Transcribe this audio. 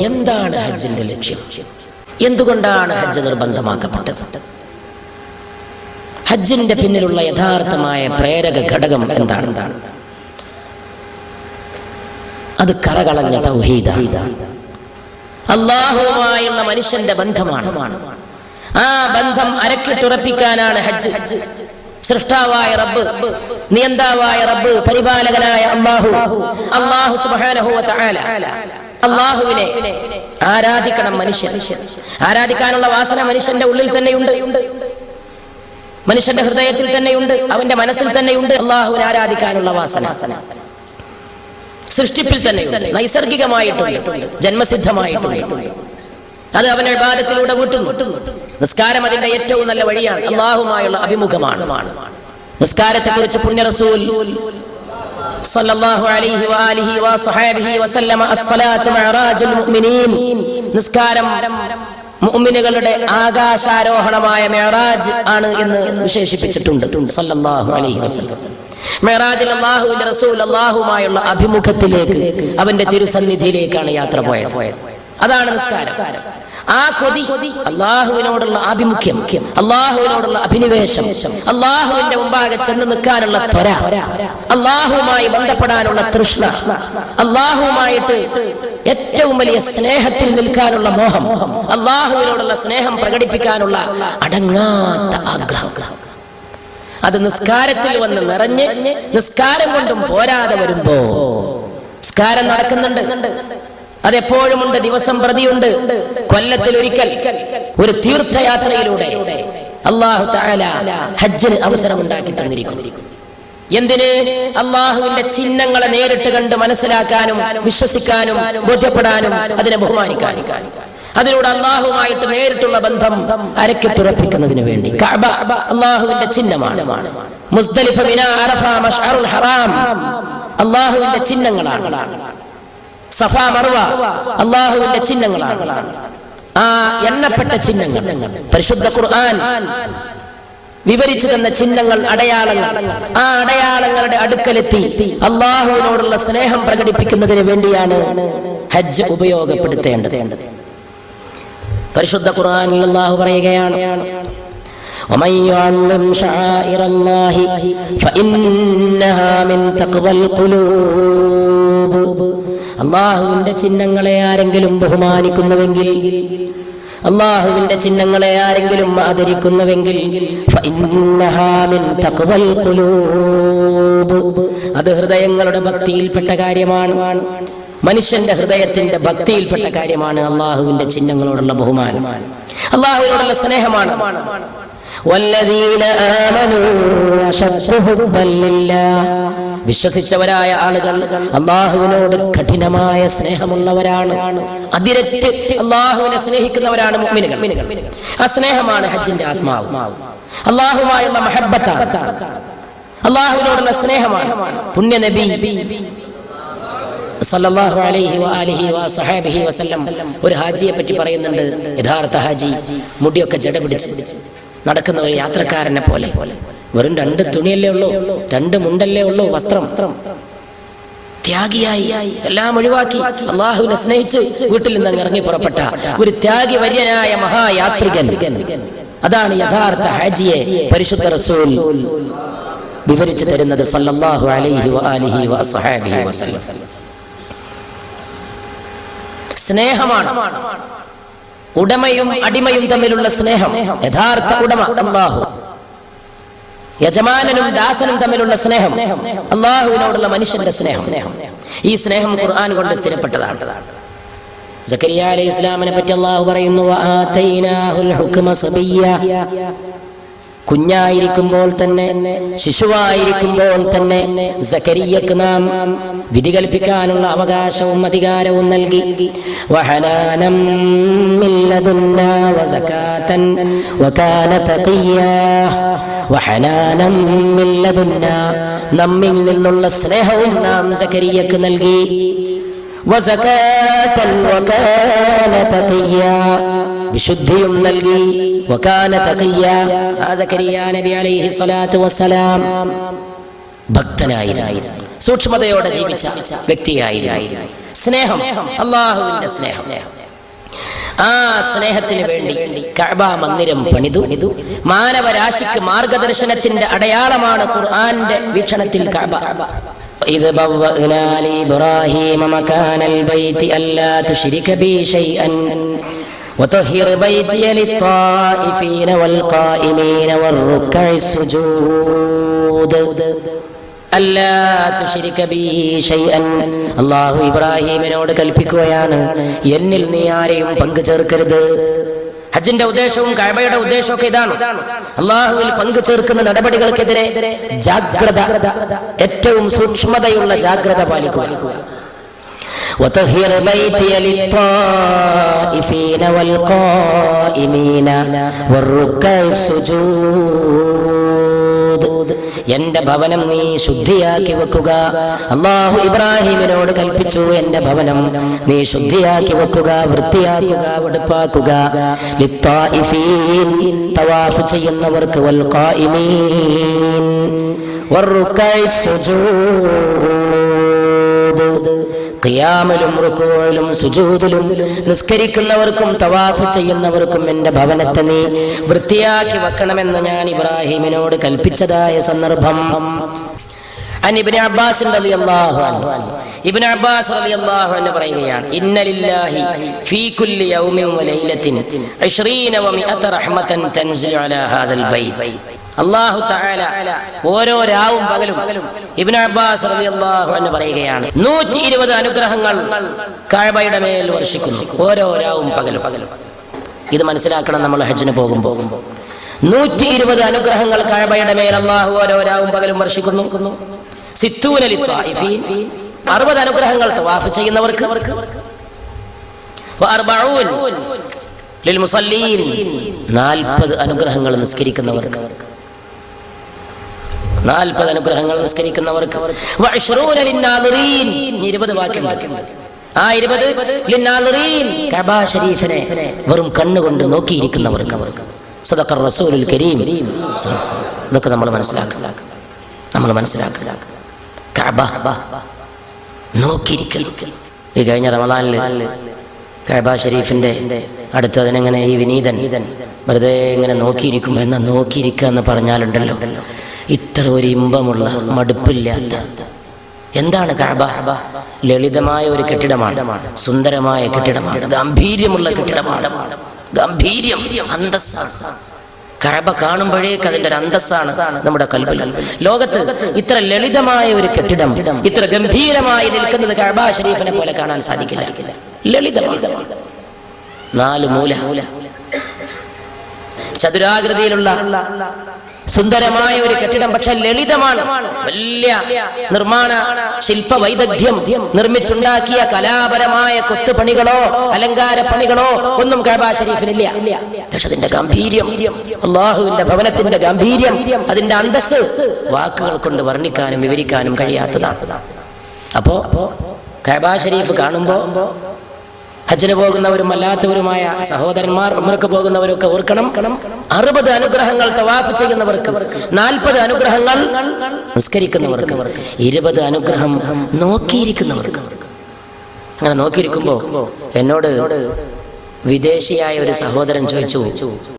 എന്താണ് ഹജ്ജിന്റെ ലക്ഷ്യം? എന്തുകൊണ്ടാണ് ഹജ്ജ് നിർബന്ധമാക്കപ്പെട്ടത്? ഹജ്ജിന്റെ പിന്നിലുള്ള യഥാർത്ഥമായ പ്രേരക ഘടകം എന്താണ്? അത് കറകളഞ്ഞ തൗഹീദ മനുഷ്യന്റെ ബന്ധമാണ്. ആ ബന്ധം അരക്കിട്ടുറപ്പിക്കാനാണ് ഹജ്ജ്. സൃഷ്ടാവായ റബ്ബ് നിയന്താവായ റബ്ബ് പരിപാലകനായ അള്ളാഹു അള്ളാഹു അള്ളാഹുവിനെ ആരാധിക്കണം മനുഷ്യൻ. ആരാധിക്കാനുള്ള വാസന മനുഷ്യന്റെ ഉള്ളിൽ തന്നെയുണ്ട്. മനുഷ്യന്റെ ഹൃദയത്തിൽ തന്നെയുണ്ട്. അവന്റെ മനസ്സിൽ തന്നെയുണ്ട് അള്ളാഹുവിനെ ആരാധിക്കാനുള്ള വാസന. സൃഷ്ടിപ്പിൽ തന്നെയുണ്ട്. നൈസർഗികമായിട്ടുണ്ട്. ജന്മസിദ്ധമായിട്ടുണ്ട്. അത് അവൻ വിവാദത്തിലൂടെ വീട്ടുന്നു നിസ്കാരം അതിന്റെ ഏറ്റവും നല്ല വഴിയാണ്. അള്ളാഹുമായുള്ള അഭിമുഖമാണ്. നിസ്കാരത്തെ കുറിച്ച് പുണ്യ റസൂൽ സല്ലല്ലാഹു അലൈഹി وآله وصحابه വസല്ലമ അസ്സലാത്തു معراج മുഅ്മിനീൻ. നിസ്കാരം മുഅ്മിനുകളുടെ ആകാശാരോഹണമായ മെഹറാജ് ആണ് എന്ന് വിശേഷിപ്പിച്ചിട്ടുണ്ട്. സല്ലല്ലാഹു അലൈഹി വസല്ലം. മെഹറാജിൽ അള്ളാഹുവിന്റെ റസൂൽ അള്ളാഹുമായുള്ള അഭിമുഖത്തിലേക്ക് അവന്റെ തിരുസന്നിധിയിലേക്കാണ് യാത്ര പോയത്. അതാണ് നിസ്കാരം. ആ കൊതി അള്ളാഹുവിനോടുള്ള ആഭിമുഖ്യം അള്ളാഹുവിനോടുള്ള അഭിനിവേശം അള്ളാഹുവിന്റെ മുമ്പാകെ ചെന്ന് നിൽക്കാനുള്ള ത്വര അള്ളാഹുവുമായി ബന്ധപ്പെടാനുള്ള തൃഷ്ണ അള്ളാഹുവുമായിട്ട് ഏറ്റവും വലിയ സ്നേഹത്തിൽ നിൽക്കാനുള്ള മോഹം അള്ളാഹുവിനോടുള്ള സ്നേഹം പ്രകടിപ്പിക്കാനുള്ള അടങ്ങാത്ത ആഗ്രഹം. അത് നിസ്കാരത്തിൽ വന്ന് നിറഞ്ഞ് നിസ്കാരം കൊണ്ടും പോരാതെ വരുമ്പോ നിസ്കാരം നടക്കുന്നുണ്ട്. അതെപ്പോഴും ഉണ്ട് ദിവസം പ്രതിയുണ്ട്. കൊല്ലത്തിൽ ഒരിക്കൽ ഒരു തീർത്ഥയാത്രയിലൂടെ അള്ളാഹു ഹജ്ജിന് അവസരം ഉണ്ടാക്കി തന്നിരിക്കുന്നു. എന്തിന്? അള്ളാഹുവിന്റെ ചിഹ്നങ്ങളെ നേരിട്ട് കണ്ട് മനസ്സിലാക്കാനും വിശ്വസിക്കാനും ബോധ്യപ്പെടാനും അതിനെ ബഹുമാനിക്കാനും. അതിലൂടെ അള്ളാഹുമായിട്ട് നേരിട്ടുള്ള ബന്ധം അരക്കിട്ടുറപ്പിക്കുന്നതിന് വേണ്ടി. കഅബ അള്ളാഹുവിന്റെ ചിഹ്നമാണ്. ഹറാം. അള്ളാഹുവിന്റെ ചിഹ്നങ്ങളാണ്. സഫ മർവ അള്ളാഹുവിന്റെ ചിഹ്നങ്ങളാണ് ആ എണ്ണപ്പെട്ട ചിഹ്നങ്ങൾ പരിശുദ്ധ ഖുർആൻ വിവരിച്ചു തന്ന ചിഹ്നങ്ങൾ അടയാളങ്ങൾ ആ അടയാളങ്ങളുടെ അടുക്കലെത്തി അള്ളാഹുവിനോടുള്ള സ്നേഹം പ്രകടിപ്പിക്കുന്നതിന് വേണ്ടിയാണ് ഹജ്ജ് ഉപയോഗപ്പെടുത്തേണ്ടത് പരിശുദ്ധ ഖുർആനിൽ അള്ളാഹു പറയുകയാണ് ومن يعظم شعائر الله فإنها من تقوى القلوب അള്ളാഹുവിന്റെ ചിഹ്നങ്ങളെ ആരെങ്കിലും ബഹുമാനിക്കുന്നുവെങ്കിൽ അള്ളാഹുവിന്റെ ചിഹ്നങ്ങളെ ആരെങ്കിലും ആദരിക്കുന്നുവെങ്കിൽ فإنها من تقوى القلوب. അത് ഹൃദയങ്ങളുടെ ഭക്തിയിൽപ്പെട്ട കാര്യമാണ് മനുഷ്യന്റെ ഹൃദയത്തിന്റെ ഭക്തിയിൽപ്പെട്ട കാര്യമാണ് അള്ളാഹുവിന്റെ ചിഹ്നങ്ങളോടുള്ള ബഹുമാനം അള്ളാഹുവിനോടുള്ള സ്നേഹമാണ് والذين آمنوا أشد حبا لله വിശ്വസിച്ചവരായ ആളുകൾ അള്ളാഹുവിനോട് കഠിനമായ സ്നേഹമുള്ളവരാണ്. അതിരറ്റ് അള്ളാഹുവിനെ സ്നേഹിക്കുന്നവരാണ് മുഅ്മിനുകൾ. ആ സ്നേഹമാണ് ഹജ്ജിന്റെ ആത്മാവ്. അള്ളാഹുമായുള്ള മഹബത്താണ്. അള്ളാഹുവിനോടുള്ള സ്നേഹമാണ് പുണ്യ നബി സല്ലല്ലാഹു അലൈഹി വസല്ലം ഒരു ഹാജിയെ പറ്റി പറയുന്നുണ്ട്. യഥാർത്ഥ ഹാജി മുടിയൊക്കെ ജട പിടിച്ച് നടക്കുന്ന ഒരു യാത്രക്കാരനെ പോലെ. വെറും രണ്ട് തുണിയല്ലേ ഉള്ളൂ രണ്ട് മുണ്ടല്ലേ ഉള്ളൂ വസ്ത്രം. ത്യാഗിയായി എല്ലാം ഒഴിവാക്കി അള്ളാഹുവിനെ സ്നേഹിച്ച് വീട്ടിൽ നിന്ന് ഇറങ്ങി പുറപ്പെട്ട ഒരു ത്യാഗി വര്യനായ മഹായാത്രികൻ. അതാണ് യഥാർത്ഥ ഹാജിയെ പരിശുദ്ധ റസൂൽ വിവരിച്ചു തരുന്നത് സല്ലല്ലാഹു അലൈഹി വആലിഹി വസഹബിഹി വസല്ലം. സ്നേഹമാണ്. ഉടമയും അടിമയും തമ്മിലുള്ള സ്നേഹം യഥാർത്ഥ ഉടമ അള്ളാഹു. യജമാനനും ദാസനും തമ്മിലുള്ള സ്നേഹം അള്ളാഹുവിനോടുള്ള മനുഷ്യന്റെ സ്നേഹം ഈ സ്നേഹം ഖുർആൻ കൊണ്ട് സ്ഥിരപ്പെട്ടതാണ് സക്കരിയ അലൈഹി ഇസ്ലാമിനെ പറ്റി അള്ളാഹു പറയുന്നു. കുഞ്ഞായിരിക്കുമ്പോൾ തന്നെ ശിശുവായിരിക്കുമ്പോൾ തന്നെ സക്കരിയക്ക് നാം വിധി കൽപ്പിക്കാനുള്ള അവകാശവും അധികാരവും നൽകി വഹനാനം. വഹനാനം നമ്മിൽ നിന്നുള്ള സ്നേഹവും നാം സക്കരിയക്ക് നൽകി. വിശുദ്ധിയും നൽകി ഭക്തനായിരുന്നു. സൂക്ഷ്മതയോടെ ജീവിച്ച വ്യക്തിയായിരുന്നു. സ്നേഹം അള്ളാഹുവിന്റെ സ്നേഹം. ആ സ്നേഹത്തിന് വേണ്ടി കഅബ മന്ദിരം പണിതു. മാനവരാശിക്ക് മാർഗദർശനത്തിന്റെ അടയാളമാണ് ഖുർആന്റെ വീക്ഷണത്തിൽ കഅബ. إذ بوأنا لإبراهيم مكان البيت ألا تشرك بي شيئا وطهر بيتي للطائفين والقائمين والركع السجود അല്ലാ തുശ്രിക ബി ശൈഅൻ അല്ലാഹു ഇബ്രാഹിമിനോട് കൽപ്പിക്കുകയാണ് എന്നിൽ നീ ആരെയും പങ്കു ചേർക്കരുത് ഹജ്ജിന്റെ ഉദ്ദേശവും കഅബയുടെ ഉദ്ദേശവും ഇതാണ് അള്ളാഹുവിൽ പങ്കു ചേർക്കുന്ന നടപടികൾക്കെതിരെ ജാഗ്രത ഏറ്റവും സൂക്ഷ്മതയുള്ള ജാഗ്രത പാലിക്കുക وطهر بيتي للطائفين والقائمين والركع السجود എന്റെ ഭവനം നീ ശുദ്ധിയാക്കി വെക്കുക. അള്ളാഹു ഇബ്രാഹിമിനോട് കൽപ്പിച്ചു എന്റെ ഭവനം നീ ശുദ്ധിയാക്കി വെക്കുക വൃത്തിയാക്കുക വെടുപ്പാക്കുക. തവാഫ് ചെയ്യുന്നവർക്ക് വൽ ഖിയാമിലും റുക്കൂയിലും സുജൂദിലും നിസ്കരിക്കുന്നവർക്കും തവാഫ് ചെയ്യുന്നവർക്കും എന്റെ ഭവനത്തെ നീ വൃത്തിയാക്കി വെക്കണമെന്ന് ഞാൻ ഇബ്രാഹിമിനോട് കൽപ്പിച്ചതായ സന്ദർഭം. അബ്ബാസ് റളിയല്ലാഹു അൻഹു. ഇബ്നു അബ്ബാസ് റളിയല്ലാഹു അൻഹു പറയുകയാണ് ഇന്ന ലില്ലാഹി ഫീ കുല്ലി യൗമിൻ വലൈലത്തിൻ 20 വമിഅത റഹ്മതൻ അലാ ഹാദൽ അള്ളാഹു തആല ഓരോ രാവും പകലും ഇബ്നു അബ്ബാസ് റളിയല്ലാഹു അൻഹു പറയുകയാണ്. 120 അനുഗ്രഹങ്ങൾ കഅബയുടെ മേൽ വർഷിക്കുന്നു. ഓരോ രാവും പകലും. പകലും ഇത് മനസ്സിലാക്കണം നമ്മൾ ഹജ്ജിന് പോകും പോകുമ്പോൾ. നൂറ്റി ഇരുപത് അനുഗ്രഹങ്ങൾ കഅബയുടെ മേൽ അള്ളാഹു ഓരോ രാവും പകലും വർഷിക്കുന്നു. അറുപത് അനുഗ്രഹങ്ങൾ തവാഫ് ചെയ്യുന്നവർക്ക്. നാൽപ്പത് അനുഗ്രഹങ്ങൾ നിസ്കരിക്കുന്നവർക്ക്. നാൽപ്പത് അനുഗ്രഹങ്ങൾ നിസ്കരിക്കുന്നവർക്ക്. ഇരുപത് ബാക്കിയുണ്ട് ആ ഇരുപത് കബാ ഷരീഫിനെ വെറും കണ്ണുകൊണ്ട് നോക്കിയിരിക്കുന്നവർക്ക്. അവർക്ക് സദക്കർ റസൂലുൽ കരീം. ഇതൊക്കെ നമ്മൾ മനസ്സിലാക്കുക നമ്മൾ മനസ്സിലാക്കുക കഅബ നോക്കിയിരിക്കൽ. ഈ കഴിഞ്ഞ റമദാനിൽ കഅബ ഷരീഫിന്റെ അടുത്ത് അതിനെങ്ങനെ ഈ വിനീതൻ വെറുതെ ഇങ്ങനെ നോക്കിയിരിക്കുമ്പോൾ എന്നാ നോക്കിയിരിക്കുക എന്ന് പറഞ്ഞാലുണ്ടല്ലോ. ഇത്ര ഒരു ഇമ്പമുള്ള മടുപ്പില്ലാത്ത. എന്താണ് കഅബ? ലളിതമായ ഒരു കെട്ടിടമാണ് സുന്ദരമായ കെട്ടിടമാണ് ഗാംഭീര്യമുള്ള കെട്ടിടമാണ്. ഗാംഭീര്യം അന്തസ്സാണ് കഅബ കാണുമ്പോഴേക്ക് അതിന്റെ ഒരു അന്തസ്സാണ് നമ്മുടെ കൽബിൽ. ലോകത്ത് ഇത്ര ലളിതമായ ഒരു കെട്ടിടം ഇത്ര ഗംഭീരമായി നിൽക്കുന്നത് കഅബ ഷരീഫിനെ പോലെ കാണാൻ സാധിക്കില്ല. ലളിതമാണ്. നാല് മൂല. ചതുരാകൃതിയിലുള്ള സുന്ദരമായ ഒരു കെട്ടിടം പക്ഷെ ലളിതമാണ്. വലിയ നിർമ്മാണ ശില്പ വൈദഗ്ധ്യം നിർമ്മിച്ചുണ്ടാക്കിയ കലാപരമായ കൊത്തുപണികളോ അലങ്കാര പണികളോ ഒന്നും കഅബ ഷരീഫിനില്ല പക്ഷെ അതിന്റെ ഗാംഭീര്യം അള്ളാഹുവിന്റെ ഭവനത്തിന്റെ ഗാംഭീര്യം അതിന്റെ അന്തസ് വാക്കുകൾ കൊണ്ട് വർണിക്കാനും വിവരിക്കാനും കഴിയാത്തതാണ്. അപ്പോ കഅബ ഷരീഫ് കാണുമ്പോ ഹജ്ജിന് പോകുന്നവരും അല്ലാത്തവരുമായ സഹോദരന്മാർ ഉമ്മർക്ക് പോകുന്നവരൊക്കെ ഓർക്കണം. അറുപത് അനുഗ്രഹങ്ങൾ തവാഫ് ചെയ്യുന്നവർക്ക് നാൽപ്പത് അനുഗ്രഹങ്ങൾ നിസ്കരിക്കുന്നവർക്ക് ഇരുപത് അനുഗ്രഹം നോക്കിയിരിക്കുന്നവർക്ക്. അങ്ങനെ നോക്കിയിരിക്കുമ്പോ എന്നോട് വിദേശിയായ ഒരു സഹോദരൻ ചോദിച്ചു